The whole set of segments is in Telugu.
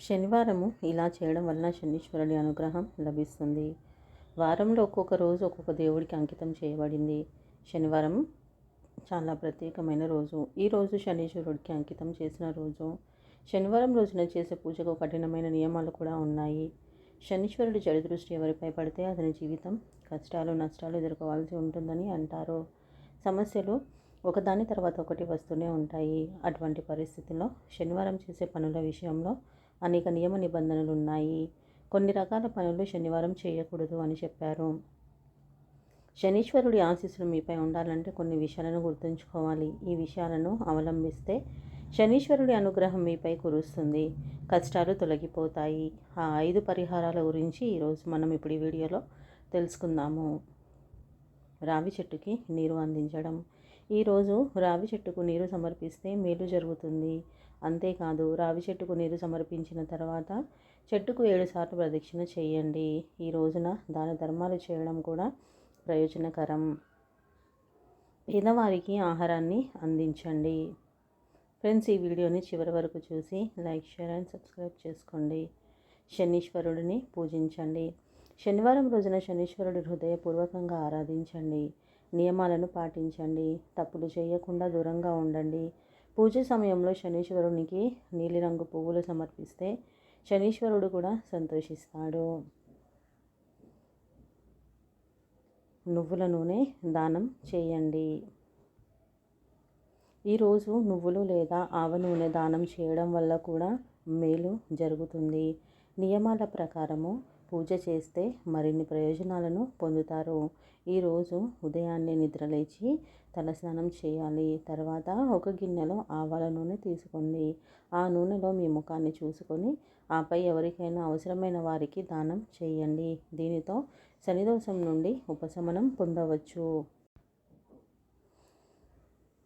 శనివారము ఇలా చేయడం వలన శనీశ్వరుడి అనుగ్రహం లభిస్తుంది. వారంలో ఒక్కొక్క రోజు ఒక్కొక్క దేవుడికి అంకితం చేయబడింది. శనివారం చాలా ప్రత్యేకమైన రోజు. ఈ రోజు శనీశ్వరుడికి అంకితం చేసిన రోజు. శనివారం రోజున చేసే పూజకు కఠినమైన నియమాలు కూడా ఉన్నాయి. శనీశ్వరుడి చెడు దృష్టి ఎవరిపై పడితే అతని జీవితం కష్టాలు నష్టాలు ఎదుర్కోవాల్సి ఉంటుందని అంటారు. సమస్యలు ఒకదాని తర్వాత ఒకటి వస్తూనే ఉంటాయి. అటువంటి పరిస్థితుల్లో శనివారం చేసే పనుల విషయంలో అనేక నియమ నిబంధనలు ఉన్నాయి కొన్ని రకాల పనులు శనివారం చేయకూడదు అని చెప్పారు. శనీశ్వరుడి ఆశీస్సులు మీపై ఉండాలంటే కొన్ని విషయాలను గుర్తుంచుకోవాలి. ఈ విషయాలను అవలంబిస్తే శనీశ్వరుడి అనుగ్రహం మీపై కురుస్తుంది. కష్టాలు తొలగిపోతాయి. ఆ ఐదు పరిహారాల గురించి ఈరోజు మనం ఇప్పుడు ఈ వీడియోలో తెలుసుకుందాము. రావి చెట్టుకి నీరు అందించడం. ఈరోజు రావి చెట్టుకు నీరు సమర్పిస్తే మేలు జరుగుతుంది. అంతేకాదు రావి చెట్టుకు నీరు సమర్పించిన తర్వాత చెట్టుకు ఏడుసార్లు ప్రదక్షిణ చేయండి. ఈ రోజున దాన ధర్మాలు చేయడం కూడా ప్రయోజనకరం. పేదవారికి ఆహారాన్ని అందించండి. ఫ్రెండ్స్ ఈ వీడియోని చివరి వరకు చూసి లైక్ షేర్ అండ్ సబ్స్క్రైబ్ చేసుకోండి. శనీశ్వరుడిని పూజించండి. శనివారం రోజున శనీశ్వరుడి హృదయపూర్వకంగా ఆరాధించండి. నియమాలను పాటించండి. తప్పులు చేయకుండా దూరంగా ఉండండి. పూజ సమయంలో శనీశ్వరునికి నీలిరంగు పువ్వులు సమర్పిస్తే శనీశ్వరుడు కూడా సంతోషిస్తాడు. నువ్వుల నూనె దానం చేయండి. ఈరోజు నువ్వులు లేదా ఆవ నూనె దానం చేయడం వల్ల కూడా మేలు జరుగుతుంది. నియమాల ప్రకారము పూజ చేస్తే మరిన్ని ప్రయోజనాలను పొందుతారు. ఈరోజు ఉదయాన్నే నిద్రలేచి తలస్నానం చేయాలి. తర్వాత ఒక గిన్నెలో ఆవాల నూనె తీసుకోండి. ఆ నూనెలో మీ ముఖాన్ని చూసుకొని ఆపై ఎవరికైనా అవసరమైన వారికి దానం చేయండి. దీనితో శనిదోషం నుండి ఉపశమనం పొందవచ్చు.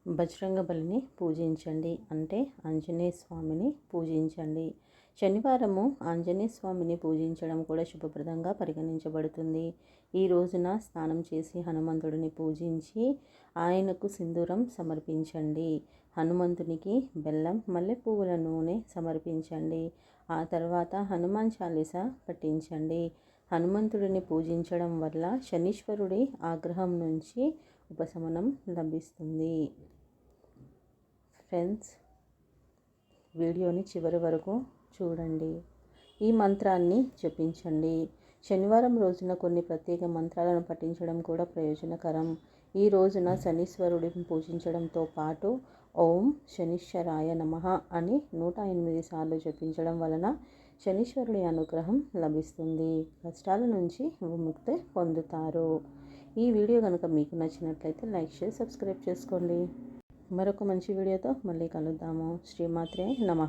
బజరంగ బలిని పూజించండి. అంటే ఆంజనేయ స్వామిని పూజించండి. శనివారము ఆంజనేయ స్వామిని పూజించడం కూడా శుభప్రదంగా పరిగణించబడుతుంది. ఈ రోజున స్నానం చేసి హనుమంతుడిని పూజించి ఆయనకు సింధూరం సమర్పించండి. హనుమంతునికి బెల్లం మల్లె పువ్వుల నూనె సమర్పించండి. ఆ తర్వాత హనుమాన్ చాలీస పట్టించండి హనుమంతుడిని పూజించడం వల్ల శనీశ్వరుడి ఆగ్రహం నుంచి ఉపశమనం లభిస్తుంది. ఫ్రెండ్స్ వీడియోని చివరి వరకు చూడండి. ఈ మంత్రాన్ని జపించండి. శనివారం రోజున కొన్ని ప్రత్యేక మంత్రాలను పఠించడం కూడా ప్రయోజనకరం. ఈ రోజున శనీశ్వరుడిని పూజించడంతో పాటు ఓం శనీశ్వరాయ నమ అని నూట ఎనిమిది సార్లు జపించడం వలన శనీశ్వరుడి అనుగ్రహం లభిస్తుంది. కష్టాల నుంచి విముక్తి పొందుతారు. ఈ వీడియో కనుక మీకు నచ్చినట్లయితే లైక్ చేసి సబ్స్క్రైబ్ చేసుకోండి. మరొక మంచి వీడియోతో మళ్ళీ కలుద్దాము. శ్రీమాత్రే నమ.